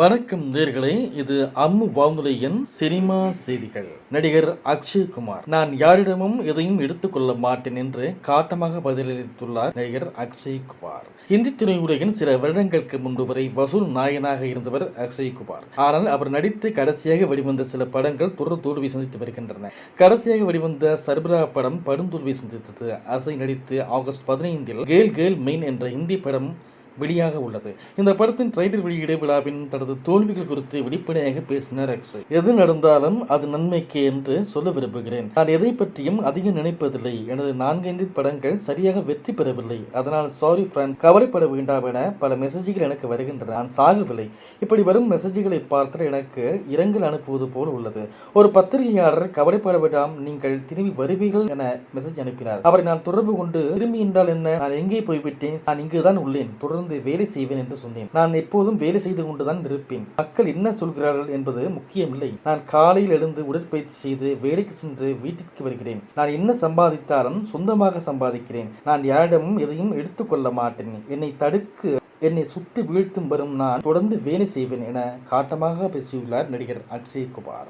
வணக்கம் நேர்களே இது அம்மு வானொலியின் சினிமா செய்திகள். நடிகர் அக்ஷய் குமார். நான் யாரிடமும் எதையும் எடுத்துக்கொள்ள மாட்டேன் என்று காட்டமாக பதிலளித்துள்ளார் நடிகர் அக்ஷய் குமார். இந்தி திரையுலகின் சில வருடங்களுக்கு முன்பு வரை வசூல் நாயனாக இருந்தவர் அக்ஷய் குமார். ஆனால் அவர் நடித்து கடைசியாக வெளிவந்த சில படங்கள் தொடர் தோல்வி சந்தித்து வருகின்றன. கடைசியாக வெளிவந்த சர்பரா படம் படுந்தோல்வி சந்தித்தது. அசை நடித்து ஆகஸ்ட் பதினைந்தில் கேல் கேல் மெயின் என்ற இந்தி படம் வெளியாக உள்ளது. இந்த படத்தின் ட்ரைலர் வெளியீடு விழாவின் தனது தோல்விகள் குறித்து வெளிப்படையாக பேசினார் அக்ஷய் எது நடந்தாலும் அது நன்மைக்கு என்று சொல்ல விரும்புகிறேன். நான் எதை பற்றியும் அதிகம் நினைப்பதில்லை. எனது நான்கைந்து படங்கள் சரியாக வெற்றி பெறவில்லை. அதனால் சாரி ஃப்ரெண்ட் கவலைப்பட வேண்டாம் என பல மெசேஜ்கள் எனக்கு வருகின்றன. நான் சாகவில்லை. இப்படி வரும் மெசேஜ்களை பார்த்தால் எனக்கு இரங்கல் அனுப்புவது போல் உள்ளது. ஒரு பத்திரிகையாளர் கவலைப்பட வேண்டாம் நீங்கள் திரும்பி வருவீர்கள் என மெசேஜ் அனுப்பினார். அவரை நான் தொடர்பு கொண்டு திரும்பி என்றால் என்ன? நான் எங்கே போய்விட்டேன்? நான் இங்குதான் உள்ளேன். தொடர்ந்து வேலை செய்வேன் என்று சொன்னேன். நான் எப்போதும் வேலை செய்து கொண்டுதான் இருப்பேன். மக்கள் என்ன சொல்கிறார்கள் என்பது முக்கியமில்லை. நான் காலையில் எழுந்து உடற்பயிற்சி செய்து வேலைக்கு சென்று வீட்டிற்கு வருகிறேன். நான் என்ன சம்பாதித்தாலும் சொந்தமாக சம்பாதிக்கிறேன். நான் யாரிடமும் எதையும் எடுத்துக்கொள்ள மாட்டேன். என்னை தடுக்கு என்னை சுட்டு வீழ்த்தும் வரும் நான் தொடர்ந்து வேலை செய்வேன் என காட்டமாக பேசியுள்ளார் நடிகர் அக்ஷய் குமார்